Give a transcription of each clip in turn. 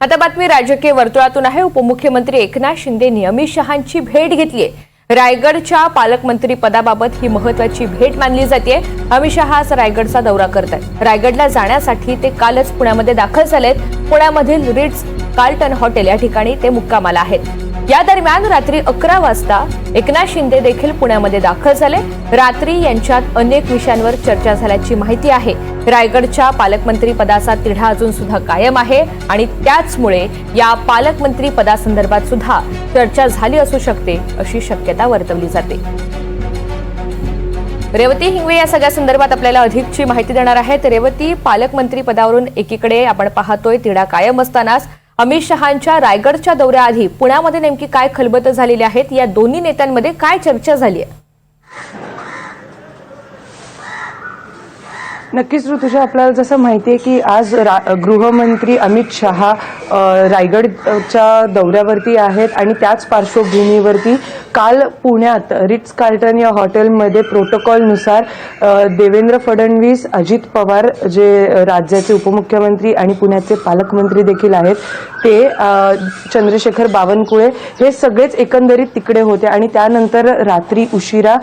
आता बातमी राजकीय वर्तुळातून आहे. उपमुख्यमंत्री एकनाथ शिंदेनी अमित शहांची भेट घेतलीय रायगडच्या पालकमंत्री पदाबाबत ही महत्वाची भेट मानली जाते. अमित शहा आज रायगडचा दौरा करत आहेत. रायगडला जाण्यासाठी ते कालच पुण्यामध्ये दाखल झालेत. पुण्यामधील रिट्स कार्ल्टन हॉटेल या ठिकाणी ते मुक्कामाला आहेत. या दरम्यान रात्री अकरा वाजता एकनाथ शिंदे देखील पुण्यामध्ये दाखल झाले. रात्री यांच्यात अनेक विषयांवर चर्चा झाल्याची माहिती आहे. रायगडच्या पालकमंत्री पदाचा तिढा अजून सुद्धा कायम आहे आणि त्याचमुळे या पालकमंत्री पदासंदर्भात सुद्धा चर्चा झाली असू शकते अशी शक्यता वर्तवली जाते. रेवती हिंगवे या सगळ्या संदर्भात आपल्याला अधिकची माहिती देणार आहेत. रेवती पालकमंत्री पदावरून एकीकडे आपण पाहतोय तिढा कायम असतानाच अमित शहांच्या रायगडच्या दौऱ्याआधी पुण्यामध्ये नेमकी काय खलबत झालेली आहेत? या दोन्ही नेत्यांमध्ये काय चर्चा झाली आहे? नक्कीच ऋतुजा आपल्याला जसं माहिती आहे की आज रा गृहमंत्री अमित शहा रायगडच्या दौऱ्यावरती आहेत आणि त्याच पार्श्वभूमीवरती काल पुण्यात रिट्स कार्टन या हॉटेलमध्ये प्रोटोकॉलनुसार देवेंद्र फडणवीस अजित पवार जे राज्याचे उपमुख्यमंत्री आणि पुण्याचे पालकमंत्री देखील आहेत ते चंद्रशेखर बावनकुळे हे सगळेच एकंदरीत तिकडे होते आणि त्यानंतर रात्री उशिरा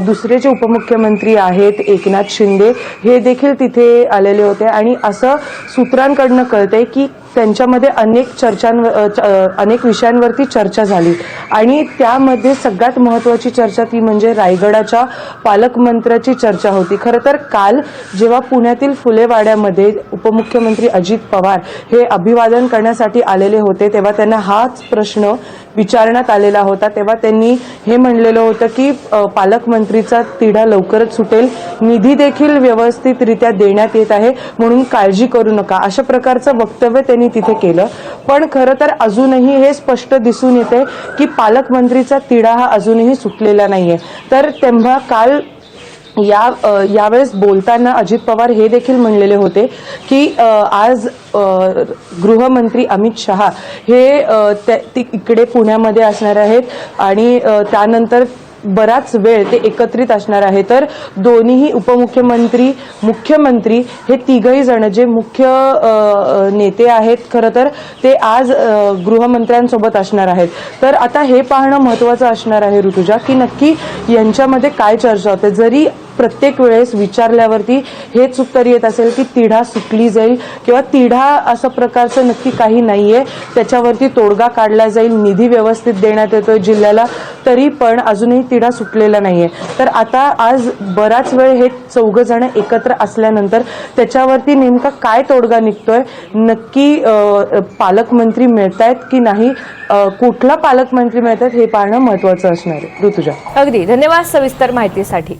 दुसरे जे उपमुख्यमंत्री आहेत एकनाथ शिंदे हे देखील तिथे आलेले होते. आणि असं सूत्रांकडनं कळतंय की त्यांच्यामध्ये अनेक चर्चांवर अनेक विषयांवरती चर्चा झाली. आणि त्यामध्ये सगळ्यात महत्त्वाची चर्चा ती म्हणजे रायगडाच्या पालकमंत्र्याची चर्चा होती. खरं तर काल जेव्हा पुण्यातील फुलेवाड्यामध्ये उपमुख्यमंत्री अजित पवार हे अभिवादन करण्यासाठी आलेले होते तेव्हा त्यांना हाच प्रश्न विचारण्यात आलेला होता तेव्हा त्यांनी हे म्हणलेलं होतं की पालकमंत्रीचा तिढा लवकरच सुटेल. निधी देखील व्यवस्थितरित्या देण्यात येत आहे म्हणून काळजी करू नका. अशा प्रकारचं वक्तव्य त्यांनी तिथे केलं. पण खरं तर अजूनही हे स्पष्ट दिसून येते की पालकमंत्रीचा तिढा हा अजूनही सुटलेला नाहीये. तर तेव्हा काल या यावेळेस बोलताना अजित पवार हे देखील म्हणलेले होते की आज गृहमंत्री अमित शहा हे ती इकडे पुण्यामध्ये असणार आहेत आणि त्यानंतर बराच वेळ ते एकत्रित असणार आहे. तर दोन्हीही उपमुख्यमंत्री मुख्यमंत्री हे तिघही जण जे मुख्य नेते आहेत खरं तर ते आज गृहमंत्र्यांसोबत असणार आहेत. तर आता हे पाहणं महत्त्वाचं असणार आहे ऋतुजा की नक्की यांच्यामध्ये काय चर्चा होते? जरी प्रत्येक वेळेस विचारल्यावरती हेच उत्तर येत असेल की तिढा सुटली जाईल किंवा तिढा असं प्रकारचं नक्की काही नाहीये. त्याच्यावरती तोडगा काढला जाईल निधी व्यवस्थित देण्यात येतोय जिल्ह्याला तरी पण अजूनही तिढा सुटलेला नाहीये. तर आता आज बराच वेळ हे चौघ जण एकत्र असल्यानंतर त्याच्यावरती नेमका काय तोडगा निघतोय नक्की पालकमंत्री मिळतायत की नाही कुठला पालकमंत्री मिळतात हे पाहणं महत्वाचं असणार आहे. ऋतुजा. अगदी. धन्यवाद सविस्तर माहितीसाठी.